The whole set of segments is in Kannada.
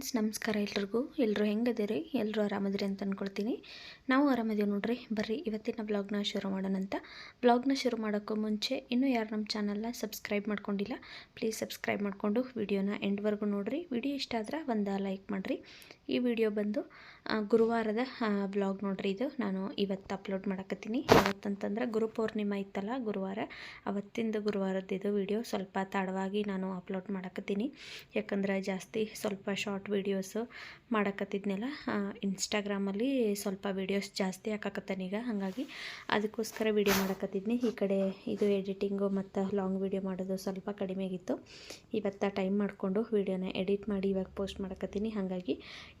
ಫ್ರೆಂಡ್ಸ್, ನಮಸ್ಕಾರ ಎಲ್ರಿಗೂ. ಎಲ್ಲರೂ ಹೆಂಗದಿರಿ ಎಲ್ಲರೂ ಆರಾಮದಿರಿ ಅಂತ ಅಂದ್ಕೊಳ್ತೀನಿ ನಾವು ಆರಾಮದೀವಿ ನೋಡ್ರಿ. ಬರ್ರಿ, ಇವತ್ತಿನ ಬ್ಲಾಗ್ನ ಶುರು ಮಾಡೋಣ ಅಂತ. ಬ್ಲಾಗ್ನ ಶುರು ಮಾಡೋಕ್ಕೂ ಮುಂಚೆ ಇನ್ನೂ ಯಾರು ನಮ್ಮ ಚಾನಲ್ನ ಸಬ್ಸ್ಕ್ರೈಬ್ ಮಾಡ್ಕೊಂಡಿಲ್ಲ, ಪ್ಲೀಸ್ ಸಬ್ಸ್ಕ್ರೈಬ್ ಮಾಡಿಕೊಂಡು ವಿಡಿಯೋನ ಎಂಡ್ವರೆಗೂ ನೋಡಿರಿ. ವಿಡಿಯೋ ಇಷ್ಟ ಆದ್ರೆ ಒಂದು ಲೈಕ್ ಮಾಡಿರಿ. ಈ ವಿಡಿಯೋ ಬಂದು ಗುರುವಾರದ ಬ್ಲಾಗ್ ನೋಡ್ರಿ ಇದು. ನಾನು ಇವತ್ತು ಅಪ್ಲೋಡ್ ಮಾಡಕತ್ತೀನಿ. ಇವತ್ತಂತಂದ್ರೆ ಗುರು ಪೂರ್ಣಿಮಾ ಇತ್ತಲ್ಲ, ಗುರುವಾರ. ಅವತ್ತಿಂದ ಗುರುವಾರದ್ದು ಇದು ವಿಡಿಯೋ. ಸ್ವಲ್ಪ ತಡವಾಗಿ ನಾನು ಅಪ್ಲೋಡ್ ಮಾಡಕತ್ತೀನಿ. ಯಾಕಂದ್ರೆ ಜಾಸ್ತಿ ಸ್ವಲ್ಪ ಶಾರ್ಟ್ ವೀಡಿಯೋಸು ಮಾಡಕತ್ತಿದ್ನೆಲ್ಲ ಇನ್ಸ್ಟಾಗ್ರಾಮಲ್ಲಿ ಸ್ವಲ್ಪ ವೀಡಿಯೋಸ್ ಜಾಸ್ತಿ ಹಾಕಕತ್ತಾನ ಈಗ, ಹಾಗಾಗಿ ಅದಕ್ಕೋಸ್ಕರ ವೀಡಿಯೋ ಮಾಡಕತ್ತಿದ್ನಿ. ಈ ಕಡೆ ಇದು ಎಡಿಟಿಂಗು ಮತ್ತು ಲಾಂಗ್ ವೀಡಿಯೋ ಮಾಡೋದು ಸ್ವಲ್ಪ ಕಡಿಮೆ ಆಗಿತ್ತು. ಇವತ್ತು ಟೈಮ್ ಮಾಡಿಕೊಂಡು ವೀಡಿಯೋನ ಎಡಿಟ್ ಮಾಡಿ ಇವಾಗ ಪೋಸ್ಟ್ ಮಾಡಕತ್ತೀನಿ. ಹಾಗಾಗಿ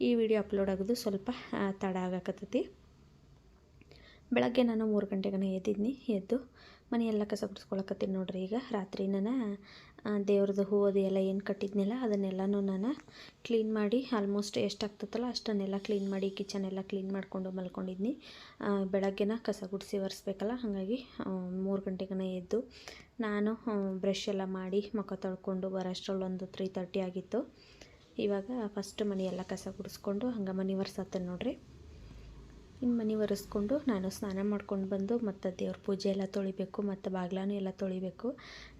ಈ ವಿಡಿಯೋ ಅಪ್ಲೋಡ್ ಆಗೋದು ಸ್ವಲ್ಪ ತಡ ಆಗಕತ್ತೈತಿ. ಬೆಳಗ್ಗೆ ನಾನು ಮೂರು ಗಂಟೆಗನ ಎದ್ದಿದ್ನಿ. ಎದ್ದು ಮನೆಯೆಲ್ಲ ಕಸ ಗುಡಿಸ್ಕೊಳಕತ್ತೀನಿ ನೋಡ್ರಿ ಈಗ. ರಾತ್ರಿ ನಾನು ದೇವ್ರದ್ದು ಹೂ ಅದು ಎಲ್ಲ ಏನು ಕಟ್ಟಿದ್ನೆಲ್ಲ ಅದನ್ನೆಲ್ಲನೂ ನಾನು ಕ್ಲೀನ್ ಮಾಡಿ ಆಲ್ಮೋಸ್ಟ್ ಎಷ್ಟು ಆಗ್ತದಲ್ಲ ಅಷ್ಟನ್ನೆಲ್ಲ ಕ್ಲೀನ್ ಮಾಡಿ ಕಿಚನ್ ಎಲ್ಲ ಕ್ಲೀನ್ ಮಾಡಿಕೊಂಡು ಮಲ್ಕೊಂಡಿದ್ನಿ. ಬೆಳಗ್ಗೆನ ಕಸ ಗುಡಿಸಿ ಒರೆಸ್ಬೇಕಲ್ಲ, ಹಾಗಾಗಿ ಮೂರು ಗಂಟೆಗನ ಎದ್ದು ನಾನು ಬ್ರಷ್ ಎಲ್ಲ ಮಾಡಿ ಮುಖ ತೊಳ್ಕೊಂಡು ಬರೋಷ್ಟ್ರಲ್ಲಿ ಒಂದು ತ್ರೀ ತರ್ಟಿ ಆಗಿತ್ತು. ಇವಾಗ ಫಸ್ಟ್ ಮನೆಯೆಲ್ಲ ಕಸ ಗುಡಿಸ್ಕೊಂಡು ಹಂಗೆ ಮನೆ ಒರೆಸತ್ತೆ ನೋಡ್ರಿ. ಇನ್ನು ಮನೆ ಒರೆಸ್ಕೊಂಡು ನಾನು ಸ್ನಾನ ಮಾಡ್ಕೊಂಡು ಬಂದು ಮತ್ತು ದೇವ್ರ ಪೂಜೆ ಎಲ್ಲ ತೊಳಿಬೇಕು, ಮತ್ತು ಬಾಗ್ಲಾನು ಎಲ್ಲ ತೊಳಿಬೇಕು.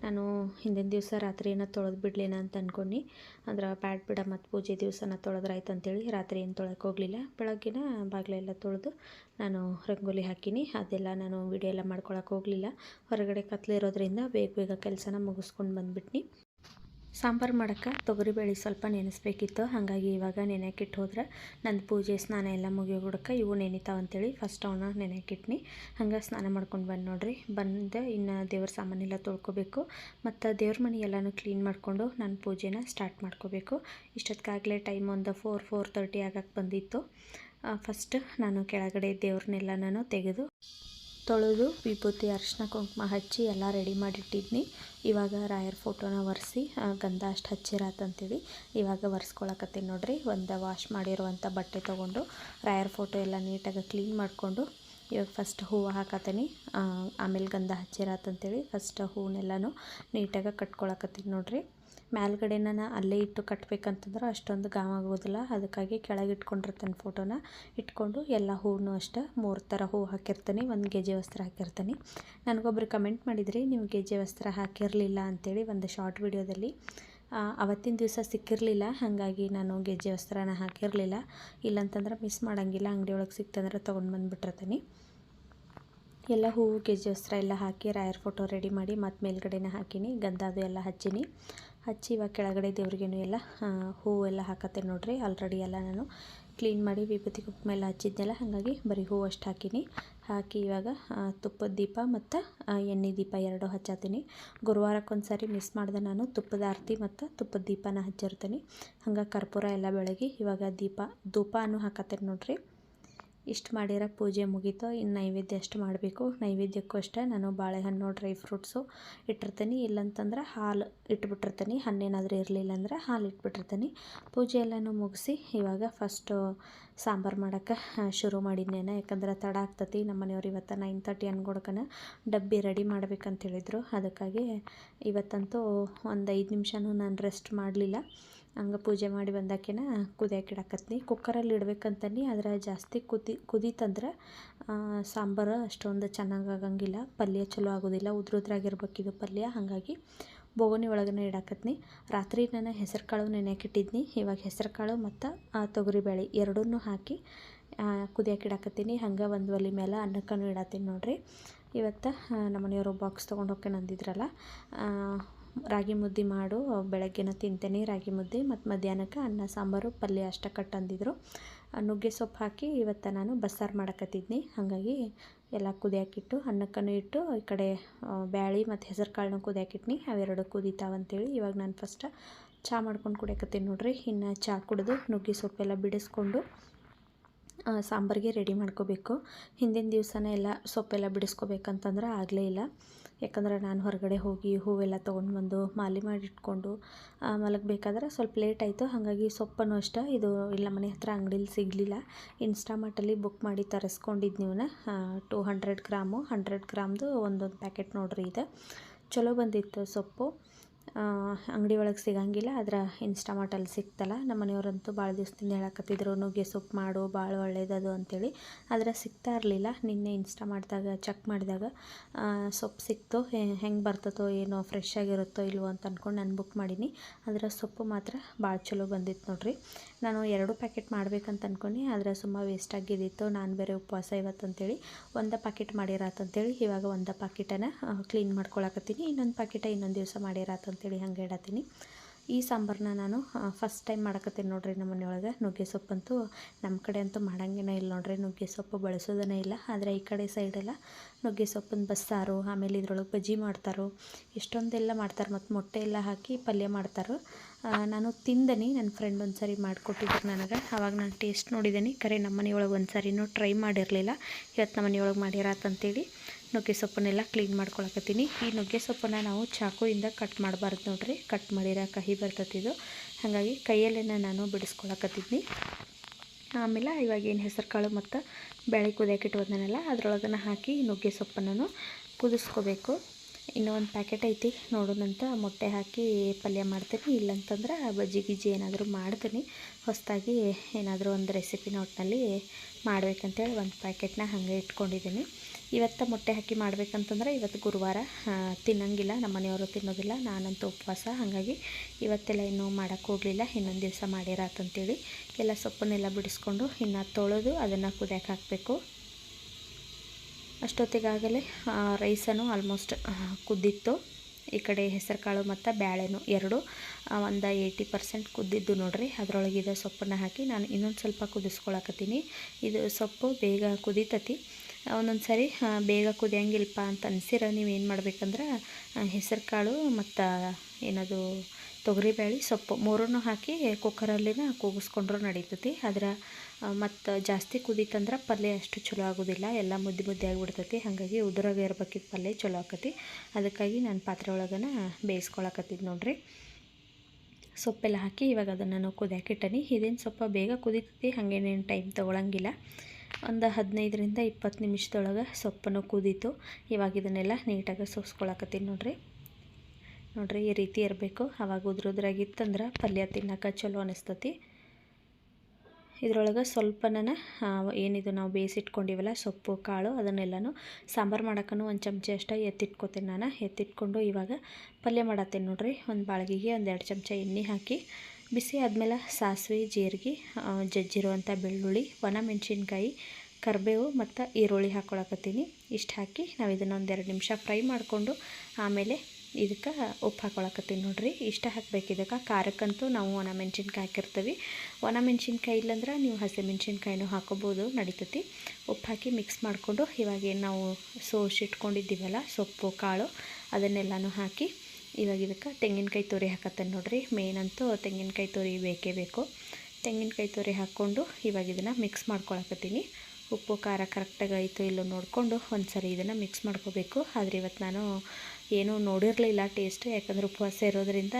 ನಾನು ಹಿಂದಿನ ದಿವಸ ರಾತ್ರಿ ಏನ ತೊಳೆದು ಬಿಡ್ಲೇನ ಅಂತ ಅಂದ್ಕೊಂಡು ಅಂದ್ರೆ ಬ್ಯಾಡ್ ಬಿಡ, ಮತ್ತು ಪೂಜೆ ದಿವಸನ ತೊಳೆದ್ರಾಯ್ತು ಅಂತೇಳಿ ರಾತ್ರಿ ಏನು ತೊಳಕ್ಕೆ ಹೋಗಲಿಲ್ಲ. ಬೆಳಗ್ಗಿನ ಬಾಗಿಲೆಲ್ಲ ತೊಳೆದು ನಾನು ರಂಗೋಲಿ ಹಾಕಿನಿ. ಅದೆಲ್ಲ ನಾನು ವಿಡಿಯೋ ಎಲ್ಲ ಮಾಡ್ಕೊಳಕ್ಕೆ ಹೋಗಲಿಲ್ಲ. ಹೊರಗಡೆ ಕತ್ಲಿರೋದ್ರಿಂದ ಬೇಗ ಬೇಗ ಕೆಲಸನ ಮುಗಿಸ್ಕೊಂಡು ಬಂದುಬಿಟ್ನಿ. ಸಾಂಬಾರು ಮಾಡೋಕ್ಕೆ ತೊಗರಿಬೇಳೆ ಸ್ವಲ್ಪ ನೆನೆಸ್ಬೇಕಿತ್ತು. ಹಾಗಾಗಿ ಇವಾಗ ನೆನೆಯಕ್ಕಿಟ್ಟು ಹೋದ್ರೆ ನಂದು ಪೂಜೆ, ಸ್ನಾನ ಎಲ್ಲ ಮುಗಿಯೋಗುಡಕ್ಕೆ ಇವು ನೆನಿತಾವಂತೇಳಿ ಫಸ್ಟ್ ಅವನ್ನ ನೆನೆಯಕ್ಕಿಟ್ನಿ ಹಂಗೆ ಸ್ನಾನ ಮಾಡ್ಕೊಂಡು ಬಂದು ನೋಡಿರಿ. ಬಂದು ಇನ್ನು ದೇವ್ರ ಸಾಮಾನೆಲ್ಲ ತೊಳ್ಕೊಬೇಕು. ಮತ್ತು ದೇವ್ರ ಮನೆ ಎಲ್ಲನೂ ಕ್ಲೀನ್ ಮಾಡಿಕೊಂಡು ನಾನು ಪೂಜೆನ ಸ್ಟಾರ್ಟ್ ಮಾಡ್ಕೋಬೇಕು. ಇಷ್ಟೊತ್ತಿಗಾಗಲೇ ಟೈಮ್ ಒಂದು ಫೋರ್ ಫೋರ್ ತರ್ಟಿ ಆಗಕ್ಕೆ ಬಂದಿತ್ತು. ಫಸ್ಟ್ ನಾನು ಕೆಳಗಡೆ ದೇವ್ರನ್ನೆಲ್ಲ ನಾನು ತೆಗೆದು ತೊಳೆದು ವಿಭೂತಿ ಅರಿಶಿನ ಕುಂಕುಮ ಹಚ್ಚಿ ಎಲ್ಲ ರೆಡಿ ಮಾಡಿಟ್ಟಿದ್ನಿ. ಇವಾಗ ರಾಯರ್ ಫೋಟೋನ ಒರೆಸಿ ಗಂಧ ಅಷ್ಟು ಹಚ್ಚಿರತ್ತಂತೀವಿ ಇವಾಗ ಒರೆಸ್ಕೊಳಕತ್ತೀನಿ ನೋಡ್ರಿ. ಒಂದು ವಾಶ್ ಮಾಡಿರುವಂಥ ಬಟ್ಟೆ ತೊಗೊಂಡು ರಾಯರ್ ಫೋಟೋ ಎಲ್ಲ ನೀಟಾಗಿ ಕ್ಲೀನ್ ಮಾಡಿಕೊಂಡು ಇವಾಗ ಫಸ್ಟ್ ಹೂವು ಹಾಕತ್ತೀನಿ. ಆಮೇಲೆ ಗಂಧ ಹಚ್ಚಿರತ್ತಂತೇಳಿ ಫಸ್ಟ್ ಹೂವನ್ನೆಲ್ಲನೂ ನೀಟಾಗಿ ಕಟ್ಕೊಳಕತ್ತೀನಿ ನೋಡ್ರಿ. ಮೇಲ್ಗಡೆ ನಾನು ಅಲ್ಲೇ ಇಟ್ಟು ಕಟ್ಟಬೇಕಂತಂದ್ರೆ ಅಷ್ಟೊಂದು ಗಾಮ ಆಗೋದಿಲ್ಲ. ಅದಕ್ಕಾಗಿ ಕೆಳಗೆ ಇಟ್ಕೊಂಡಿರ್ತಾನೆ ಫೋಟೋನ ಇಟ್ಕೊಂಡು ಎಲ್ಲ ಹೂವನ್ನು ಅಷ್ಟೇ ಮೂರು ಥರ ಹೂವು ಹಾಕಿರ್ತೀನಿ. ಒಂದು ಗೆಜೆ ವಸ್ತ್ರ ಹಾಕಿರ್ತೀನಿ. ನನಗೊಬ್ಬರು ಕಮೆಂಟ್ ಮಾಡಿದ್ರಿ, ನೀವು ಗೆಜೆ ವಸ್ತ್ರ ಹಾಕಿರಲಿಲ್ಲ ಅಂತೇಳಿ ಒಂದು ಶಾರ್ಟ್ ವಿಡಿಯೋದಲ್ಲಿ ಅವತ್ತಿನ ದಿವಸ ಸಿಕ್ಕಿರಲಿಲ್ಲ, ಹಾಗಾಗಿ ನಾನು ಗೆಜ್ಜೆ ವಸ್ತ್ರನ ಹಾಕಿರಲಿಲ್ಲ. ಇಲ್ಲಂತಂದ್ರೆ ಮಿಸ್ ಮಾಡೋಂಗಿಲ್ಲ, ಅಂಗಡಿಯೊಳಗೆ ಸಿಕ್ತಂದ್ರೆ ತೊಗೊಂಡು ಬಂದುಬಿಟ್ಟಿರ್ತೀನಿ. ಎಲ್ಲ ಹೂವು ಕೆಜಿ ವಸ್ತ್ರ ಎಲ್ಲ ಹಾಕಿ, ರಾಯರ್ ಫೋಟೋ ರೆಡಿ ಮಾಡಿ ಮತ್ತು ಮೇಲ್ಗಡೆನ ಹಾಕೀನಿ ಗಂಧ ಅದು ಎಲ್ಲ ಹಚ್ಚೀನಿ. ಹಚ್ಚಿ ಇವಾಗ ಕೆಳಗಡೆ ದೇವ್ರಿಗೇನು ಎಲ್ಲ ಹೂವು ಎಲ್ಲ ಹಾಕತ್ತೆ ನೋಡ್ರಿ. ಆಲ್ರೆಡಿ ಎಲ್ಲ ನಾನು ಕ್ಲೀನ್ ಮಾಡಿ ವಿಭೂತಿ ಕುಂಕುಮ ಮೇಲೆ ಹಚ್ಚಿದ್ನೆಲ್ಲ, ಹಾಗಾಗಿ ಬರೀ ಹೂವು ಅಷ್ಟು ಹಾಕೀನಿ. ಹಾಕಿ ಇವಾಗ ತುಪ್ಪದ ದೀಪ ಮತ್ತು ಎಣ್ಣೆ ದೀಪ ಎರಡು ಹಚ್ಚತ್ತೀನಿ. ಗುರುವಾರಕ್ಕೊಂದು ಸಾರಿ ಮಿಸ್ ಮಾಡಿದೆ ನಾನು ತುಪ್ಪದ ಆರತಿ ಮತ್ತು ತುಪ್ಪದ ದೀಪನ ಹಚ್ಚಿರ್ತೀನಿ. ಹಂಗೆ ಕರ್ಪೂರ ಎಲ್ಲ ಬೆಳಗಿ ಇವಾಗ ದೀಪ ಧೂಪನೂ ಹಾಕತ್ತೇನೆ ನೋಡ್ರಿ. ಇಷ್ಟು ಮಾಡಿರೋ ಪೂಜೆ ಮುಗೀತು. ಇನ್ನು ನೈವೇದ್ಯ ಅಷ್ಟು ಮಾಡಬೇಕು. ನೈವೇದ್ಯಕ್ಕೂ ಅಷ್ಟೇ. ನಾನು ಬಾಳೆಹಣ್ಣು ಡ್ರೈ ಫ್ರೂಟ್ಸು ಇಟ್ಟಿರ್ತೀನಿ. ಇಲ್ಲಂತಂದ್ರೆ ಹಾಲು ಇಟ್ಬಿಟ್ಟಿರ್ತೀನಿ. ಹಣ್ಣೇನಾದರೂ ಇರಲಿಲ್ಲ ಅಂದ್ರೆ ಹಾಲು ಇಟ್ಬಿಟ್ಟಿರ್ತೀನಿ. ಪೂಜೆ ಎಲ್ಲನೂ ಮುಗಿಸಿ ಇವಾಗ ಫಸ್ಟು ಸಾಂಬಾರು ಮಾಡೋಕ್ಕೆ ಶುರು ಮಾಡಿದ್ನೇನೆ. ಯಾಕಂದ್ರೆ ತಡ ಆಗ್ತತಿ. ನಮ್ಮ ಮನೆಯವ್ರು ಇವತ್ತು ನೈನ್ ತರ್ಟಿ ಅನ್ಕೊಡಕನ ಡಬ್ಬಿ ರೆಡಿ ಮಾಡ್ಬೇಕಂತ ಹೇಳಿದರು. ಅದಕ್ಕಾಗಿ ಇವತ್ತಂತೂ ಒಂದು ಐದು ನಿಮಿಷನೂ ನಾನು ರೆಸ್ಟ್ ಮಾಡಲಿಲ್ಲ. ಹಂಗೆ ಪೂಜೆ ಮಾಡಿ ಬಂದಾಕಿನ ಕುದಿಯಕ್ಕೆ ಇಡಕತ್ನಿ. ಕುಕ್ಕರಲ್ಲಿ ಇಡ್ಬೇಕಂತನಿ ಆದರೆ ಜಾಸ್ತಿ ಕುದಿ, ಕುದೀತಂದ್ರೆ ಸಾಂಬಾರು ಅಷ್ಟೊಂದು ಚೆನ್ನಾಗಿ ಆಗಂಗಿಲ್ಲ. ಪಲ್ಯ ಚಲೋ ಆಗೋದಿಲ್ಲ. ಉದ್ರುದ್ರಾಗಿರ್ಬೇಕಿದು ಪಲ್ಯ. ಹಾಗಾಗಿ ಬೋಗನಿ ಒಳಗನೆ ಇಡಾಕತ್ನಿ. ರಾತ್ರಿ ನಾನು ಹೆಸರು ಕಾಳು ನೆನೆಯಾಕಿಟ್ಟಿದ್ನಿ ಇವಾಗ ಹೆಸರು ಕಾಳು ಮತ್ತು ತೊಗರಿಬೇಳೆ ಎರಡನ್ನೂ ಹಾಕಿ ಕುದಿಯಾಕಿಡಾಕತ್ತೀನಿ ಇಡಾಕತ್ತೀನಿ. ಹಂಗೆ ಒಂದು ಒಲೆ ಮೇಲೆ ಅನ್ನಕ್ಕೂ ಇಡತ್ತೀನಿ ನೋಡಿರಿ. ಇವತ್ತು ನಮ್ಮನೆಯವರು ಬಾಕ್ಸ್ ತೊಗೊಂಡು ಹೋಗ್ಕೆ ಅಂದಿದ್ರಲ್ಲ ರಾಗಿ ಮುದ್ದೆ ಮಾಡು. ಬೆಳಗ್ಗೆನ ತಿಂತೇನೆ ರಾಗಿ ಮುದ್ದೆ. ಮತ್ತು ಮಧ್ಯಾಹ್ನಕ್ಕೆ ಅನ್ನ, ಸಾಂಬಾರು, ಪಲ್ಯ ಅಷ್ಟ ಕಟ್ ಅಂದಿದ್ರು ನುಗ್ಗೆ ಸೊಪ್ಪು ಹಾಕಿ ಇವತ್ತು ನಾನು ಬಸ್ಸಾರು ಮಾಡಕತ್ತಿದ್ನಿ. ಹಾಗಾಗಿ ಎಲ್ಲ ಕುದಿಯಾಕಿಟ್ಟು ಅನ್ನಕ್ಕನ್ನು ಇಟ್ಟು ಈ ಕಡೆ ಬ್ಯಾಳಿ ಮತ್ತು ಹೆಸರು ಕಾಳನ್ನ ಕುದಿಯಾಕಿಟ್ನಿ. ಅವೆರಡು ಕುದೀತಾವಂತೇಳಿ ಇವಾಗ ನಾನು ಫಸ್ಟ್ ಚಹಾ ಮಾಡ್ಕೊಂಡು ಕುಡಿಯಕತ್ತೀನಿ ನೋಡ್ರಿ. ಇನ್ನು ಚಹಾ ಕುಡಿದು ನುಗ್ಗೆ ಸೊಪ್ಪೆಲ್ಲ ಬಿಡಿಸ್ಕೊಂಡು ಸಾಂಬಾರಿಗೆ ರೆಡಿ ಮಾಡ್ಕೋಬೇಕು. ಹಿಂದಿನ ದಿವಸನೇ ಎಲ್ಲ ಸೊಪ್ಪೆಲ್ಲ ಬಿಡಿಸ್ಕೋಬೇಕಂತಂದ್ರೆ ಆಗಲೇ ಇಲ್ಲ. ಯಾಕಂದ್ರೆ ನಾನು ಹೊರಗಡೆ ಹೋಗಿ ಹೂವೆಲ್ಲ ತೊಗೊಂಡು ಬಂದು ಮಾಲೆ ಮಾಡಿ ಇಟ್ಕೊಂಡು ಮಲಗಬೇಕಾದ್ರೆ ಸ್ವಲ್ಪ ಲೇಟ್ ಆಯಿತು. ಹಾಗಾಗಿ ಸೊಪ್ಪನ್ನು ಅಷ್ಟೇ ಇದು ಇಲ್ಲ, ಮನೆ ಹತ್ರ ಅಂಗಡೀಲಿ ಸಿಗಲಿಲ್ಲ. ಇನ್ಸ್ಟಾಮಾರ್ಟಲ್ಲಿ ಬುಕ್ ಮಾಡಿ ತರಿಸ್ಕೊಂಡಿದ್ದು ನೀವು ಟೂ ಹಂಡ್ರೆಡ್ ಗ್ರಾಮು. ಹಂಡ್ರೆಡ್ ಗ್ರಾಮ್ದು ಒಂದೊಂದು ಪ್ಯಾಕೆಟ್ ನೋಡ್ರಿ ಇದು. ಚಲೋ ಬಂದಿತ್ತು ಸೊಪ್ಪು. ಅಂಗಡಿ ಒಳಗೆ ಸಿಗಂಗಿಲ್ಲ. ಆದ್ರೆ ಇನ್ಸ್ಟಾಮಾರ್ಟಲ್ಲಿ ಸಿಕ್ತಲ್ಲ. ನಮ್ಮ ಮನೆಯವರಂತೂ ಭಾಳ ದಿವಸದಿಂದ ಹೇಳಕತ್ತಿದ್ರು, ನುಗ್ಗೆ ಸೊಪ್ಪು ಮಾಡು ಭಾಳ ಒಳ್ಳೇದದು ಅಂತೇಳಿ. ಆದರೆ ಸಿಗ್ತಾ ಇರಲಿಲ್ಲ. ನಿನ್ನೆ ಇನ್ಸ್ಟಾ ಮಾಡಿದಾಗ ಚೆಕ್ ಮಾಡಿದಾಗ ಸೊಪ್ಪು ಸಿಕ್ತು ಹೆಂಗೆ ಬರ್ತದೋ ಏನೋ ಫ್ರೆಶ್ ಆಗಿರುತ್ತೋ ಇಲ್ವೋ ಅಂತ ಅಂದ್ಕೊಂಡು ನಾನು ಬುಕ್ ಮಾಡೀನಿ. ಅದರ ಸೊಪ್ಪು ಮಾತ್ರ ಭಾಳ ಚಲೋ ಬಂದಿತ್ತು ನೋಡ್ರಿ. ನಾನು ಎರಡು ಪ್ಯಾಕೆಟ್ ಮಾಡ್ಬೇಕಂತ ಅಂದ್ಕೊಂಡು ಆದರೆ ಸುಮ್ಮ ವೇಸ್ಟ್ ಆಗಿದ್ದಿತ್ತು ನಾನು ಬೇರೆ ಉಪವಾಸ ಇವತ್ತು ಅಂತೇಳಿ. ಒಂದು ಪ್ಯಾಕೆಟ್ ಮಾಡಿರಾತಂತೇಳಿ ಇವಾಗ ಒಂದು ಪ್ಯಾಕೆಟನ್ನು ಕ್ಲೀನ್ ಮಾಡ್ಕೊಳಕತ್ತೀನಿ. ಇನ್ನೊಂದು ಪ್ಯಾಕೆಟ ಇನ್ನೊಂದು ದಿವಸ ಮಾಡಿರಾತಂತೇಳಿ ಹಂಗೆ ಹೇಳತ್ತೀನಿ. ಈ ಸಾಂಬಾರನ್ನ ನಾನು ಫಸ್ಟ್ ಟೈಮ್ ಮಾಡಕತ್ತೀನಿ ನೋಡ್ರಿ ನಮ್ಮ ಮನೆಯೊಳಗೆ. ನುಗ್ಗೆ ಸೊಪ್ಪಂತೂ ನಮ್ಮ ಕಡೆ ಅಂತೂ ಮಾಡಂಗೇನೇ ಇಲ್ಲ ನೋಡ್ರಿ. ನುಗ್ಗೆ ಸೊಪ್ಪು ಬಳಸೋದೇ ಇಲ್ಲ. ಆದರೆ ಈ ಕಡೆ ಸೈಡೆಲ್ಲ ನುಗ್ಗೆ ಸೊಪ್ಪಿನ ಬಸ್ಸಾರು, ಆಮೇಲೆ ಇದ್ರೊಳಗೆ ಬಜ್ಜಿ ಮಾಡ್ತಾರೋ. ಇಷ್ಟೊಂದೆಲ್ಲ ಮಾಡ್ತಾರೆ ಮತ್ತು ಮೊಟ್ಟೆ ಎಲ್ಲ ಹಾಕಿ ಪಲ್ಯ ಮಾಡ್ತಾರೆ. ನಾನು ತಿಂದನಿ. ನನ್ನ ಫ್ರೆಂಡ್ ಒಂದು ಸಾರಿ ಮಾಡಿಕೊಟ್ಟಿದ್ರು ನನಗೆ. ಆವಾಗ ನಾನು ಟೇಸ್ಟ್ ನೋಡಿದ್ದೀನಿ ಕರೆ ನಮ್ಮ ಮನೆಯೊಳಗೆ ಒಂದು ಸಾರಿನೂ ಟ್ರೈ ಮಾಡಿರಲಿಲ್ಲ. ಇವತ್ತು ನಮ್ಮ ಮನೆಯೊಳಗೆ ಮಾಡ್ಯಾರಾತಂತೇಳಿ ನುಗ್ಗೆ ಸೊಪ್ಪನ್ನೆಲ್ಲ ಕ್ಲೀನ್ ಮಾಡ್ಕೊಳಕತ್ತೀನಿ. ಈ ನುಗ್ಗೆ ಸೊಪ್ಪನ್ನು ನಾವು ಚಾಕುಯಿಂದ ಕಟ್ ಮಾಡಬಾರ್ದು ನೋಡ್ರಿ. ಕಟ್ ಮಾಡಿರೋ ಕಹಿ ಬರ್ತತಿದು ಹಾಗಾಗಿ ಕೈಯಲ್ಲೇನ ನಾನು ಬಿಡಿಸ್ಕೊಳಕತ್ತಿದ್ನಿ. ಆಮೇಲೆ ಇವಾಗ ಏನು ಹೆಸರು ಕಾಳು ಮತ್ತು ಬೇಳೆ ಕುದಿಯಕ್ಕೆ ಇಟ್ಕೊಂಡನಲ್ಲ, ಅದ್ರೊಳಗನ ಹಾಕಿ ನುಗ್ಗೆ ಸೊಪ್ಪನ್ನು ಕುದಿಸ್ಕೋಬೇಕು. ಇನ್ನೂ ಒಂದು ಪ್ಯಾಕೆಟ್ ಐತಿ ನೋಡೋಣಂತ ಮೊಟ್ಟೆ ಹಾಕಿ ಪಲ್ಯ ಮಾಡ್ತೀನಿ. ಇಲ್ಲಂತಂದ್ರೆ ಬಜ್ಜಿ ಗಿಜ್ಜಿ ಏನಾದರೂ ಮಾಡ್ತೀನಿ. ಹೊಸದಾಗಿ ಏನಾದರೂ ಒಂದು ರೆಸಿಪಿನ ಒಟ್ಟಿನಲ್ಲಿ ಮಾಡಬೇಕಂತೇಳಿ ಒಂದು ಪ್ಯಾಕೆಟ್ನ ಹಾಗೆ ಇಟ್ಕೊಂಡಿದ್ದೀನಿ. ಇವತ್ತು ಮೊಟ್ಟೆ ಹಾಕಿ ಮಾಡಬೇಕಂತಂದ್ರೆ ಇವತ್ತು ಗುರುವಾರ ತಿನ್ನಂಗಿಲ್ಲ, ನಮ್ಮ ಮನೆಯವರು ತಿನ್ನೋದಿಲ್ಲ, ನಾನಂತೂ ಉಪವಾಸ, ಹಾಗಾಗಿ ಇವತ್ತೆಲ್ಲ ಇನ್ನೂ ಮಾಡೋಕ್ಕೆ ಹೋಗಲಿಲ್ಲ, ಇನ್ನೊಂದು ದಿವಸ ಮಾಡಿರಾತಂತೇಳಿ ಎಲ್ಲ ಸೊಪ್ಪನ್ನೆಲ್ಲ ಬಿಡಿಸ್ಕೊಂಡು ಇನ್ನು ತೊಳೆದು ಅದನ್ನು ಕುದಿಯಕ್ಕೆ ಹಾಕಬೇಕು. ಅಷ್ಟೊತ್ತಿಗಾಗಲೇ ರೈಸನ್ನು ಆಲ್ಮೋಸ್ಟ್ ಕುದ್ದಿತ್ತು. ಈ ಕಡೆ ಹೆಸರುಕಾಳು ಮತ್ತು ಬ್ಯಾಳೆನು ಎರಡು ಒಂದು ಏಯ್ಟಿ ಪರ್ಸೆಂಟ್ ಕುದ್ದಿದ್ದು ನೋಡ್ರಿ, ಅದರೊಳಗಿದೆ ಸೊಪ್ಪನ್ನು ಹಾಕಿ ನಾನು ಇನ್ನೊಂದು ಸ್ವಲ್ಪ ಕುದಿಸ್ಕೊಳಕತ್ತೀನಿ. ಇದು ಸೊಪ್ಪು ಬೇಗ ಕುದೀತತಿ. ಒಂದೊಂದು ಸರಿ ಬೇಗ ಕುದಿಯಂಗಿಲ್ಲಪ್ಪ ಅಂತ ಅನಿಸಿರ, ನೀವು ಏನು ಮಾಡ್ಬೇಕಂದ್ರೆ ಹೆಸರು ಕಾಳು ಮತ್ತು ಏನದು ತೊಗರಿಬೇಳೆ ಸೊಪ್ಪು ಮೂರನ್ನು ಹಾಕಿ ಕುಕ್ಕರಲ್ಲಿನ ಕೂಗಿಸ್ಕೊಂಡ್ರು ನಡೀತೈತಿ. ಆದ್ರೆ ಮತ್ತು ಜಾಸ್ತಿ ಕುದೀತಂದ್ರೆ ಪಲ್ಯ ಅಷ್ಟು ಚಲೋ ಆಗೋದಿಲ್ಲ. ಎಲ್ಲ ಮುದ್ದೆ ಮುದ್ದೆ ಆಗಿಬಿಡ್ತೈತಿ. ಹಾಗಾಗಿ ಉದುರಾಗ ಇರ್ಬೇಕಿತ್ತು ಪಲ್ಯ ಚಲೋ ಆಕತಿ. ಅದಕ್ಕಾಗಿ ನಾನು ಪಾತ್ರೆ ಒಳಗನ ಬೇಯಿಸ್ಕೊಳಕತ್ತಿದ್ದು ನೋಡಿರಿ. ಸೊಪ್ಪೆಲ್ಲ ಹಾಕಿ ಇವಾಗ ಅದನ್ನು ನಾನು ಕುದಿಯಾಕಿಟ್ಟನಿ ಇದೇನು ಸ್ವಲ್ಪ ಬೇಗ ಕುದೀತೈತಿ, ಹಾಗೇನೇನು ಟೈಮ್ ತೊಗೊಳಂಗಿಲ್ಲ. ಒಂದು ಹದಿನೈದರಿಂದ ಇಪ್ಪತ್ತು ನಿಮಿಷದೊಳಗೆ ಸೊಪ್ಪನ್ನು ಕುದೀತು. ಇವಾಗ ಇದನ್ನೆಲ್ಲ ನೀಟಾಗಿ ಸೋಸ್ಕೊಳಕತ್ತೀನಿ ನೋಡ್ರಿ. ನೋಡ್ರಿ, ಈ ರೀತಿ ಇರಬೇಕು. ಅವಾಗ ಉದ್ರುದ್ರಾಗಿತ್ತಂದ್ರೆ ಪಲ್ಯ ತಿನ್ನಕ್ಕೆ ಚಲೋ ಅನಿಸ್ತತಿ. ಇದ್ರೊಳಗೆ ಸ್ವಲ್ಪನ ಏನಿದು ನಾವು ಬೇಯಿಸಿಟ್ಕೊಂಡಿವಲ್ಲ, ಸೊಪ್ಪು, ಕಾಳು ಅದನ್ನೆಲ್ಲನೂ ಸಾಂಬಾರು ಮಾಡೋಕ್ಕೂ ಒಂದು ಚಮಚ ಅಷ್ಟು ಎತ್ತಿಟ್ಕೊತೀನಿ ನಾನು. ಎತ್ತಿಟ್ಕೊಂಡು ಇವಾಗ ಪಲ್ಯ ಮಾಡತ್ತೇನೆ ನೋಡ್ರಿ. ಒಂದು ಬಾಳ್ಗಿಗೆ ಒಂದು ಎರಡು ಚಮಚ ಎಣ್ಣೆ ಹಾಕಿ ಬಿಸಿ ಆದಮೇಲೆ ಸಾಸಿವೆ, ಜೀರಿಗೆ ಜಜ್ಜಿರುವಂಥ ಬೆಳ್ಳುಳ್ಳಿ, ಒಣ ಮೆಣಸಿನ್ಕಾಯಿ, ಕರಿಬೇವು ಮತ್ತು ಈರುಳ್ಳಿ ಹಾಕ್ಕೊಳಕತ್ತೀನಿ ಇಷ್ಟು ಹಾಕಿ ನಾವು ಇದನ್ನು ಒಂದೆರಡು ನಿಮಿಷ ಫ್ರೈ ಮಾಡಿಕೊಂಡು ಆಮೇಲೆ ಇದಕ್ಕೆ ಉಪ್ಪು ಹಾಕ್ಕೊಳಕತ್ತೀನಿ ನೋಡಿರಿ. ಇಷ್ಟ ಹಾಕ್ಬೇಕು ಇದಕ್ಕೆ. ಖಾರಕ್ಕಂತೂ ನಾವು ಒಣ ಮೆಣಸಿನ್ಕಾಯಿ ಹಾಕಿರ್ತೀವಿ. ಒಣ ಮೆಣಸಿನ್ಕಾಯಿ ಇಲ್ಲಂದ್ರೆ ನೀವು ಹಸಿ ಮೆಣಸಿನ್ಕಾಯಿನೂ ಹಾಕೋಬೋದು, ನಡೀತೈತಿ. ಉಪ್ಪು ಹಾಕಿ ಮಿಕ್ಸ್ ಮಾಡಿಕೊಂಡು ಇವಾಗೇನು ನಾವು ಸೋಸಿಟ್ಕೊಂಡಿದ್ದೀವಲ್ಲ ಸೊಪ್ಪು, ಕಾಳು, ಅದನ್ನೆಲ್ಲನೂ ಹಾಕಿ ಇವಾಗ ಇದಕ್ಕೆ ತೆಂಗಿನಕಾಯಿ ತುರಿ ಹಾಕತ್ತೇನೆ ನೋಡಿರಿ. ಮೇನಂತೂ ತೆಂಗಿನಕಾಯಿ ತುರಿ ಬೇಕೇ ಬೇಕು. ತೆಂಗಿನಕಾಯಿ ತುರಿ ಹಾಕ್ಕೊಂಡು ಇವಾಗ ಇದನ್ನು ಮಿಕ್ಸ್ ಮಾಡ್ಕೊಳಕತ್ತೀನಿ. ಉಪ್ಪು, ಖಾರ ಕರೆಕ್ಟಾಗಿ ಆಯಿತು ಇಲ್ಲೋ ನೋಡಿಕೊಂಡು ಒಂದು ಸರಿ ಇದನ್ನು ಮಿಕ್ಸ್ ಮಾಡ್ಕೋಬೇಕು. ಆದರೆ ಇವತ್ತು ನಾನು ಏನೂ ನೋಡಿರಲಿಲ್ಲ ಟೇಸ್ಟ್ ಯಾಕಂದ್ರೆ ಉಪವಾಸ ಇರೋದ್ರಿಂದ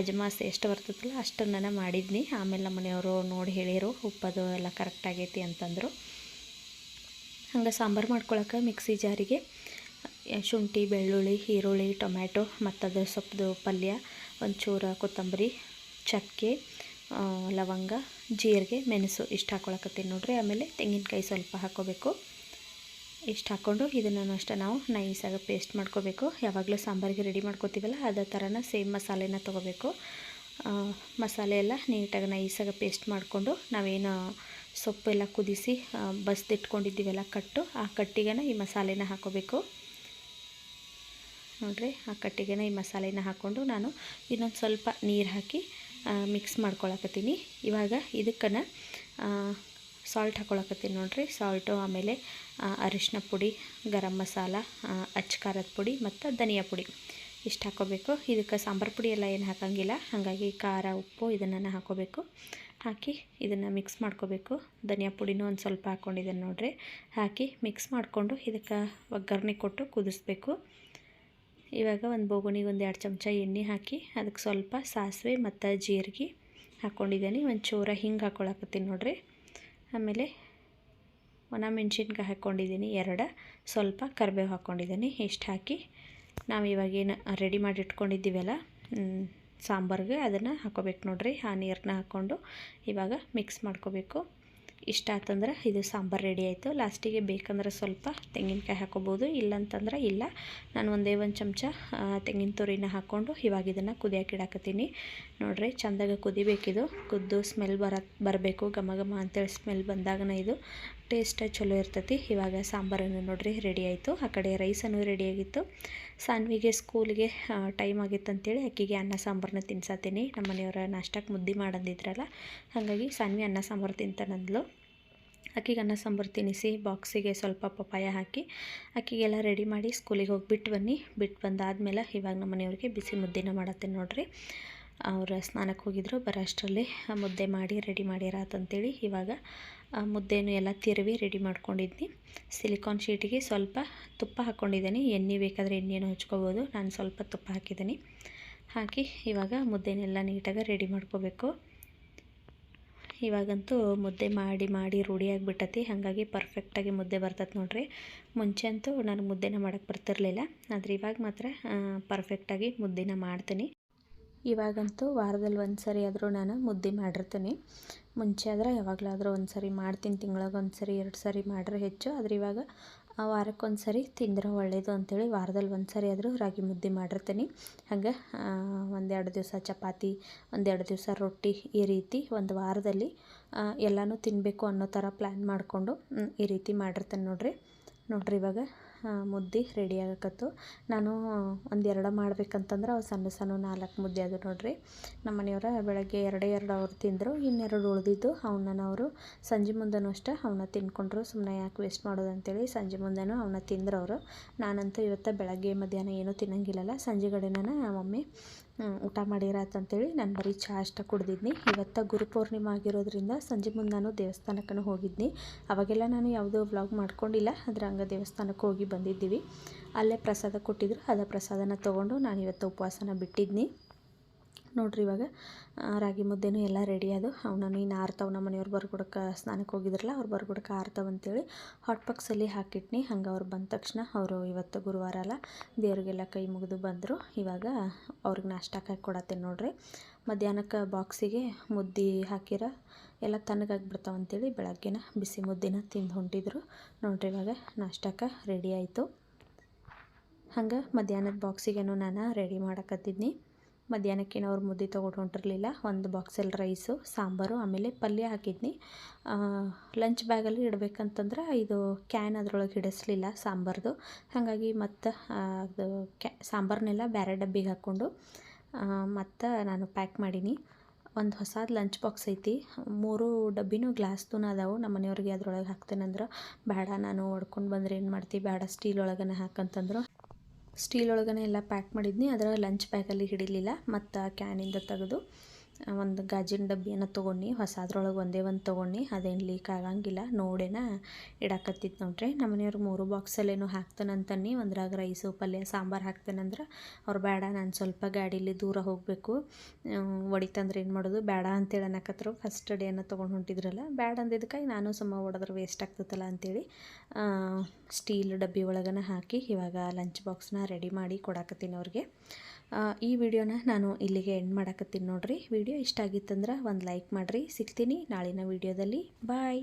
ಅಜಮಾಸ್ ಎಷ್ಟು ಬರ್ತದಲ್ಲ ಅಷ್ಟನ್ನು ಮಾಡಿದ್ನಿ. ಆಮೇಲೆ ನಮ್ಮ ಮನೆಯವರು ನೋಡಿ ಹೇಳಿರು, ಉಪ್ಪದು ಎಲ್ಲ ಕರೆಕ್ಟ್ ಆಗೈತಿ ಅಂತಂದರು. ಹಂಗೆ ಸಾಂಬಾರು ಮಾಡ್ಕೊಳಕ್ಕೆ ಮಿಕ್ಸಿ ಜಾರಿಗೆ. ಶುಂಠಿ, ಬೆಳ್ಳುಳ್ಳಿ, ಈರುಳ್ಳಿ, ಟೊಮ್ಯಾಟೊ ಮತ್ತು ಅದರ ಸೊಪ್ಪು ಪಲ್ಯ, ಒಂಚೂರು ಕೊತ್ತಂಬರಿ, ಚಕ್ಕೆ ಲವಂಗ, ಜೀರಿಗೆ, ಮೆಣಸು ಇಷ್ಟು ಹಾಕ್ಕೊಳಕತ್ತೀನಿ ನೋಡಿರಿ. ಆಮೇಲೆ ತೆಂಗಿನಕಾಯಿ ಸ್ವಲ್ಪ ಹಾಕ್ಕೋಬೇಕು ಇಷ್ಟು ಹಾಕ್ಕೊಂಡು ಇದನ್ನು ಅಷ್ಟೇ ನಾವು ನೈಸಾಗಿ ಪೇಸ್ಟ್ ಮಾಡ್ಕೋಬೇಕು. ಯಾವಾಗಲೂ ಸಾಂಬಾರಿಗೆ ರೆಡಿ ಮಾಡ್ಕೋತೀವಲ್ಲ, ಅದೇ ಥರನ ಸೇಮ್ ಮಸಾಲೆನ ತೊಗೋಬೇಕು. ಮಸಾಲೆ ಎಲ್ಲ ನೀಟಾಗಿ ನೈಸಾಗಿ ಪೇಸ್ಟ್ ಮಾಡಿಕೊಂಡು ನಾವೇನು ಸೊಪ್ಪೆಲ್ಲ ಕುದಿಸಿ ಬಸ್ದಿಟ್ಕೊಂಡಿದ್ದೀವಲ್ಲ ಕಟ್ಟು, ಆ ಕಟ್ಟಿಗೆನ ಈ ಮಸಾಲೆನ ಹಾಕೋಬೇಕು. ನೋಡಿರಿ, ಆ ಕಟ್ಟಿಗೆನ ಈ ಮಸಾಲೆನ ಹಾಕ್ಕೊಂಡು ನಾನು ಇನ್ನೊಂದು ಸ್ವಲ್ಪ ನೀರು ಹಾಕಿ ಮಿಕ್ಸ್ ಮಾಡ್ಕೊಳಕತ್ತೀನಿ. ಇವಾಗ ಇದಕ್ಕನ ಸಾಲ್ಟ್ ಹಾಕ್ಕೊಳಕತ್ತೀನಿ ನೋಡಿರಿ. ಸಾಲ್ಟು ಆಮೇಲೆ ಅರಿಶಿನ ಪುಡಿ, ಗರಂ ಮಸಾಲ ಅಚ್ಚ ಖಾರದ ಪುಡಿ ಮತ್ತು ಧನಿಯಾ ಪುಡಿ ಇಷ್ಟು ಹಾಕೋಬೇಕು. ಇದಕ್ಕೆ ಸಾಂಬಾರು ಪುಡಿ ಎಲ್ಲ ಏನು ಹಾಕೋಂಗಿಲ್ಲ. ಹಾಗಾಗಿ ಖಾರ, ಉಪ್ಪು ಇದನ್ನು ಹಾಕೋಬೇಕು. ಹಾಕಿ ಇದನ್ನು ಮಿಕ್ಸ್ ಮಾಡ್ಕೋಬೇಕು. ಧನಿಯಾ ಪುಡಿನೂ ಒಂದು ಸ್ವಲ್ಪ ಹಾಕ್ಕೊಂಡಿದ್ದೇನೆ ನೋಡ್ರಿ. ಹಾಕಿ ಮಿಕ್ಸ್ ಮಾಡಿಕೊಂಡು ಇದಕ್ಕೆ ಒಗ್ಗರಣೆ ಕೊಟ್ಟು ಕುದಿಸ್ಬೇಕು. ಇವಾಗ ಒಂದು ಬೋಗುಣಿಗೆ ಒಂದು ಎರಡು ಚಮಚ ಎಣ್ಣೆ ಹಾಕಿ ಅದಕ್ಕೆ ಸ್ವಲ್ಪ ಸಾಸಿವೆ ಮತ್ತು ಜೀರಿಗೆ ಹಾಕ್ಕೊಂಡಿದ್ದೀನಿ. ಒಂದು ಚೂರ ಹಿಂಗೆ ಹಾಕ್ಕೊಳಕತ್ತೀನಿ ನೋಡಿರಿ. ಆಮೇಲೆ ಒಣ ಮೆಣಸಿನ್ಕಾಯಿ ಹಾಕ್ಕೊಂಡಿದ್ದೀನಿ ಎರಡು. ಸ್ವಲ್ಪ ಕರಿಬೇವು ಹಾಕ್ಕೊಂಡಿದ್ದೀನಿ ಇಷ್ಟು ಹಾಕಿ. ನಾವು ಇವಾಗೇನು ರೆಡಿ ಮಾಡಿ ಇಟ್ಕೊಂಡಿದ್ದೀವಲ್ಲ ಸಾಂಬಾರ್ಗೆ ಅದನ್ನು ಹಾಕೋಬೇಕು ನೋಡ್ರಿ. ಆ ನೀರನ್ನ ಹಾಕ್ಕೊಂಡು ಇವಾಗ ಮಿಕ್ಸ್ ಮಾಡ್ಕೋಬೇಕು. ಇಷ್ಟ ಆತಂದ್ರೆ ಇದು ಸಾಂಬಾರು ರೆಡಿ ಆಯಿತು. ಲಾಸ್ಟಿಗೆ ಬೇಕಂದ್ರೆ ಸ್ವಲ್ಪ ತೆಂಗಿನಕಾಯಿ ಹಾಕೋಬೋದು, ಇಲ್ಲಂತಂದ್ರೆ ಇಲ್ಲ. ನಾನು ಒಂದೇ ಒಂದು ಚಮಚ ತೆಂಗಿನ ತುರಿನ ಹಾಕ್ಕೊಂಡು ಇವಾಗ ಇದನ್ನು ಕುದಿಯೋಕೆ ಇಡಾಕತ್ತೀನಿ. ನೋಡ್ರಿ, ಚಂದಾಗ ಕುದಿಬೇಕಿದು. ಕುದ್ದು ಸ್ಮೆಲ್ ಬರ, ಬರಬೇಕು, ಘಮ ಘಮ ಅಂತೇಳಿ ಸ್ಮೆಲ್ ಬಂದಾಗನ ಇದು. ಟೇಸ್ಟ್ ಚಲೋ ಇರ್ತೈತಿ. ಇವಾಗ ಸಾಂಬಾರನ್ನು ನೋಡ್ರಿ ರೆಡಿ ಆಯಿತು. ಆ ಕಡೆ ರೈಸನ್ನು ರೆಡಿಯಾಗಿತ್ತು ಸಾನ್ವಿಗೆ ಸ್ಕೂಲ್ಗೆ ಟೈಮ್ ಆಗಿತ್ತು ಅಂತೇಳಿ ಅಕ್ಕಿಗೆ ಅನ್ನ ಸಾಂಬಾರನ್ನ ತಿನ್ಸತ್ತೀನಿ ನಮ್ಮ ಮನೆಯವರ ನಾಷ್ಟಕ್ಕೆ ಮುದ್ದೆ ಮಾಡಂದಿದ್ರಲ್ಲ, ಹಾಗಾಗಿ ಸಾನ್ವಿ ಅನ್ನ ಸಾಂಬಾರು ತಿಂತಾನಂದ್ಲು. ಅಕ್ಕಿಗೆ ಅನ್ನ ಸಾಂಬಾರು ತಿನ್ನಿಸಿ, ಬಾಕ್ಸಿಗೆ ಸ್ವಲ್ಪ ಪಪಾಯ ಹಾಕಿ, ಅಕ್ಕಿಗೆಲ್ಲ ರೆಡಿ ಮಾಡಿ ಸ್ಕೂಲಿಗೆ ಹೋಗಿಬಿಟ್ಟು ಬನ್ನಿ. ಬಿಟ್ಟು ಬಂದಾದ್ಮೇಲೆ ಇವಾಗ ನಮ್ಮ ಮನೆಯವ್ರಿಗೆ ಬಿಸಿ ಮುದ್ದೆನ ಮಾಡತ್ತೀನಿ ನೋಡ್ರಿ. ಅವ್ರು ಸ್ನಾನಕ್ಕೆ ಹೋಗಿದ್ರು, ಬರೋ ಅಷ್ಟರಲ್ಲಿ ಮುದ್ದೆ ಮಾಡಿ ರೆಡಿ ಮಾಡ್ಯಾರಾತಂತೇಳಿ ಇವಾಗ ಮುದ್ದೆನೂ ಎಲ್ಲ ತಿರುವಿ ರೆಡಿ ಮಾಡ್ಕೊಂಡಿದ್ನಿ. ಸಿಲಿಕಾನ್ ಶೀಟಿಗೆ ಸ್ವಲ್ಪ ತುಪ್ಪ ಹಾಕ್ಕೊಂಡಿದ್ದೀನಿ ಎಣ್ಣೆ ಬೇಕಾದರೆ ಎಣ್ಣೆನೂ ಹಚ್ಕೋಬೋದು. ನಾನು ಸ್ವಲ್ಪ ತುಪ್ಪ ಹಾಕಿದ್ದೀನಿ. ಹಾಕಿ ಇವಾಗ ಮುದ್ದೆನೆಲ್ಲ ನೀಟಾಗಿ ರೆಡಿ ಮಾಡ್ಕೋಬೇಕು. ಇವಾಗಂತೂ ಮುದ್ದೆ ಮಾಡಿ ಮಾಡಿ ರೂಢಿಯಾಗಿಬಿಟ್ಟತಿ ಹಾಗಾಗಿ ಪರ್ಫೆಕ್ಟಾಗಿ ಮುದ್ದೆ ಬರ್ತದೆ ನೋಡ್ರಿ. ಮುಂಚೆ ಅಂತೂ ನಾನು ಮುದ್ದೆನ ಮಾಡೋಕ್ಕೆ ಬರ್ತಿರಲಿಲ್ಲ. ಆದರೆ ಇವಾಗ ಮಾತ್ರ ಪರ್ಫೆಕ್ಟಾಗಿ ಮುದ್ದೆನ ಮಾಡ್ತೀನಿ. ಇವಾಗಂತೂ ವಾರದಲ್ಲಿ ಒಂದು ಸರಿ ಆದರೂ ನಾನು ಮುದ್ದೆ ಮಾಡಿರ್ತೀನಿ. ಮುಂಚೆ ಆದರೆ ಯಾವಾಗಲಾದರೂ ಒಂದು ಸರಿ ಮಾಡ್ತೀನಿ. ತಿಂಗಳಿಗೆ ಒಂದು ಸರಿ ಎರಡು ಸರಿ ಮಾಡ್ರೆ ಹೆಚ್ಚು. ಆದರೆ ಇವಾಗ ಆ ವಾರಕ್ಕೊಂದು ಸರಿ ತಿಂದ್ರೆ ಒಳ್ಳೆಯದು ಅಂಥೇಳಿ ವಾರದಲ್ಲಿ ಒಂದು ಸರಿ ಆದರೂ ರಾಗಿ ಮುದ್ದೆ ಮಾಡಿರ್ತೀನಿ. ಹಾಗೆ ಒಂದೆರಡು ದಿವಸ ಚಪಾತಿ, ಒಂದೆರಡು ದಿವಸ ರೊಟ್ಟಿ ಈ ರೀತಿ ಒಂದು ವಾರದಲ್ಲಿ ಎಲ್ಲನೂ ತಿನ್ನಬೇಕು ಅನ್ನೋ ಥರ ಪ್ಲ್ಯಾನ್ ಮಾಡಿಕೊಂಡು ಈ ರೀತಿ ಮಾಡಿರ್ತೇನೆ ನೋಡಿರಿ. ನೋಡಿರಿ ಇವಾಗ ಮುದ್ದೆ ರೆಡಿ ಆಗಕತ್ತು. ನಾನು ಒಂದೆರಡು ಮಾಡ್ಬೇಕಂತಂದ್ರೆ ಅವು ಸಣ್ಣ ಸಣ್ಣ ನಾಲ್ಕು ಮುದ್ದೆ ಅದು ನೋಡಿರಿ. ನಮ್ಮ ಮನೆಯವರ ಬೆಳಗ್ಗೆ ಎರಡೇ ಎರಡು ಅವ್ರು ತಿಂದರು, ಇನ್ನೆರಡು ಉಳಿದಿದ್ದು ಅವನ್ನ ಅವರು ಸಂಜೆ ಮುಂದೆನೂ ಅಷ್ಟೇ ಅವನ್ನ ತಿನ್ಕೊಂಡ್ರು ಸುಮ್ಮನೆ ಯಾಕೆ ವೇಸ್ಟ್ ಮಾಡೋದು ಅಂತೇಳಿ ಸಂಜೆ ಮುಂದೆನೂ ಅವನ್ನ ತಿಂದರು ಅವರು ನಾನಂತೂ ಇವತ್ತು ಬೆಳಗ್ಗೆ ಮಧ್ಯಾಹ್ನ ಏನೂ ತಿನ್ನಂಗಿಲ್ಲಲ್ಲ, ಸಂಜೆ ಕಡೆನ ಮಮ್ಮಿ ಊಟ ಮಾಡಿರಾತಂತೇಳಿ ನಾನು ಬರೀ ಚಹಾ ಅಷ್ಟೇ ಕುಡ್ದಿದ್ನಿ. ಇವತ್ತು ಗುರುಪೌರ್ಣಿಮೆ ಆಗಿರೋದ್ರಿಂದ ಸಂಜೆ ಮುಂದೆ ನಾನು ದೇವಸ್ಥಾನಕ್ಕೂ ಹೋಗಿದ್ನಿ. ಅವಾಗೆಲ್ಲ ನಾನು ಯಾವುದೋ ವ್ಲಾಗ್ ಮಾಡ್ಕೊಂಡಿಲ್ಲ ಅದ್ರ ಹಂಗೆ ದೇವಸ್ಥಾನಕ್ಕೆ ಹೋಗಿ ಬಂದಿದ್ದೀವಿ. ಅಲ್ಲೇ ಪ್ರಸಾದ ಕೊಟ್ಟಿದ್ರು, ಅದ ಪ್ರಸಾದನ ತೊಗೊಂಡು ನಾನು ಇವತ್ತು ಉಪವಾಸನ ಬಿಟ್ಟಿದ್ನಿ. ನೋಡ್ರಿ ಇವಾಗ. ರಾಗಿ ಮುದ್ದೆನೂ ಎಲ್ಲ ರೆಡಿ ಅದು. ಅವನನ್ನು ಇನ್ನು ಆರ್ತಾವ ನಮ್ಮ ಮನೆಯವ್ರು ಬರ್ಕೊಡಕ್ಕೆ ಸ್ನಾನಕ್ಕೆ ಹೋಗಿದ್ರಲ್ಲ, ಅವ್ರು ಬರ್ಕೊಡಕ್ಕೆ ಆರ್ತಾವ ಅಂತೇಳಿ ಹಾಟ್ ಬಾಕ್ಸಲ್ಲಿ ಹಾಕಿಟ್ನಿ. ಹಂಗೆ ಅವ್ರು ಬಂದ ತಕ್ಷಣ ಅವರು ಇವತ್ತು ಗುರುವಾರ ಅಲ್ಲ, ದೇವ್ರಿಗೆಲ್ಲ ಕೈ ಮುಗಿದು ಬಂದರು. ಇವಾಗ ಅವ್ರಿಗೆ ನಾಷ್ಟಕ್ಕೆ ಹಾಕಿ ಕೊಡತ್ತೇನೆ ನೋಡ್ರಿ. ಮಧ್ಯಾಹ್ನಕ್ಕೆ ಬಾಕ್ಸಿಗೆ ಮುದ್ದೆ ಹಾಕಿರ, ಎಲ್ಲ ತಣ್ಣಗಾಗ್ಬಿಡ್ತಾವಂತೇಳಿ ಬೆಳಗ್ಗೆನ ಬಿಸಿ ಮುದ್ದಿನ ತಿಂದು ಹೊಂಟಿದ್ರು. ನೋಡ್ರಿ ಇವಾಗ ನಾಷ್ಟಕ್ಕೆ ರೆಡಿ ಆಯಿತು. ಹಂಗೆ ಮಧ್ಯಾಹ್ನದ ಬಾಕ್ಸಿಗೇನು ನಾನು ರೆಡಿ ಮಾಡಕತ್ತಿದ್ನಿ. ಮಧ್ಯಾಹ್ನಕ್ಕೇನು ಅವ್ರು ಮುದ್ದೆ ತೊಗೊಂಡು ಹೊಂಟಿರಲಿಲ್ಲ. ಒಂದು ಬಾಕ್ಸಲ್ಲಿ ರೈಸು ಸಾಂಬಾರು, ಆಮೇಲೆ ಪಲ್ಯ ಹಾಕಿದ್ನಿ. ಲಂಚ್ ಬ್ಯಾಗಲ್ಲಿ ಇಡಬೇಕಂತಂದ್ರೆ ಇದು ಕ್ಯಾನ್ ಅದರೊಳಗೆ ಹಿಡಿಸ್ಲಿಲ್ಲ ಸಾಂಬಾರ್ದು. ಹಾಗಾಗಿ ಮತ್ತು ಅದು ಕ್ಯಾ ಸಾಂಬಾರನ್ನೆಲ್ಲ ಬೇರೆ ಡಬ್ಬಿಗೆ ಹಾಕ್ಕೊಂಡು ಮತ್ತು ನಾನು ಪ್ಯಾಕ್ ಮಾಡೀನಿ. ಒಂದು ಹೊಸದು ಲಂಚ್ ಬಾಕ್ಸ್ ಐತಿ. ಮೂರು ಡಬ್ಬಿನೂ ಗ್ಲಾಸ್ದು ಅದಾವು. ನಮ್ಮ ಮನೆಯವ್ರಿಗೆ ಅದ್ರೊಳಗೆ ಹಾಕ್ತೇನಂದ್ರೆ, ಬೇಡ, ನಾನು ಹೊಡ್ಕೊಂಡು ಬಂದ್ರೆ ಏನು ಮಾಡ್ತೀವಿ ಬೇಡ ಸ್ಟೀಲ್ ಒಳಗನೆ ಹಾಕಂತಂದ್ರು. ಸ್ಟೀಲ್ ಒಳಗನೆ ಎಲ್ಲ ಪ್ಯಾಕ್ ಮಾಡಿದ್ನಿ. ಅದರ ಲಂಚ್ ಬ್ಯಾಗಲ್ಲಿ ಹಿಡಿಲಿಲ್ಲ. ಮತ್ತು ಕ್ಯಾನಿಂದ ತೆಗೆದು ಒಂದು ಗಾಜಿನ ಡಬ್ಬಿಯನ್ನು ತೊಗೊಂಡು, ಹೊಸದ್ರೊಳಗೆ ಒಂದೇ ಒಂದು ತೊಗೊಂಡು, ಅದೇನು ಲೀಕ್ ಆಗಂಗಿಲ್ಲ, ನೋಡೇನ ಇಡಾಕತ್ತಿತ್ತು ನೋಡ್ರಿ. ನಮ್ಮ ಮನೆಯವ್ರು ಮೂರು ಬಾಕ್ಸಲ್ಲೇನೋ ಹಾಕ್ತಾನಂತನ್ನಿ, ಒಂದ್ರಾಗ ರೈಸು ಪಲ್ಯ, ಸಾಂಬಾರು ಹಾಕ್ತೇನಂದ್ರೆ ಅವ್ರು ಬೇಡ, ನಾನು ಸ್ವಲ್ಪ ಗಾಡೀಲಿ ದೂರ ಹೋಗಬೇಕು. ಒಡಿತಂದ್ರೆ ಏನು ಮಾಡೋದು? ಬೇಡ ಅಂತೇಳಿ ಅನ್ನಕತ್ರು. ಫಸ್ಟ್ ಡೇನ ತೊಗೊಂಡು ಹೊಂಟಿದ್ರಲ್ಲ, ಬೇಡ ಅಂದಿದ್ದಕ್ಕಾಗಿ ನಾನು ಸುಮ್ಮ ಹೊಡೆದ್ರೆ ವೇಸ್ಟ್ ಆಗ್ತದಲ್ಲ ಅಂತೇಳಿ ಸ್ಟೀಲ್ ಡಬ್ಬಿ ಒಳಗನ ಹಾಕಿ ಇವಾಗ ಲಂಚ್ ಬಾಕ್ಸ್ನ ರೆಡಿ ಮಾಡಿ ಕೊಡಾಕತ್ತೀನಿ ಅವ್ರಿಗೆ. ಈ ವಿಡಿಯೋನ ನಾನು ಇಲ್ಲಿಗೆ ಎಂಡ್ ಮಾಡಾಕತ್ತೀನಿ ನೋಡ್ರಿ. ವಿಡಿಯೋ ಇಷ್ಟ ಆಗಿತ್ತಂದ್ರೆ ಒಂದು ಲೈಕ್ ಮಾಡಿರಿ. ಸಿಗ್ತೀನಿ ನಾಳಿನ ವಿಡಿಯೋದಲ್ಲಿ. ಬಾಯ್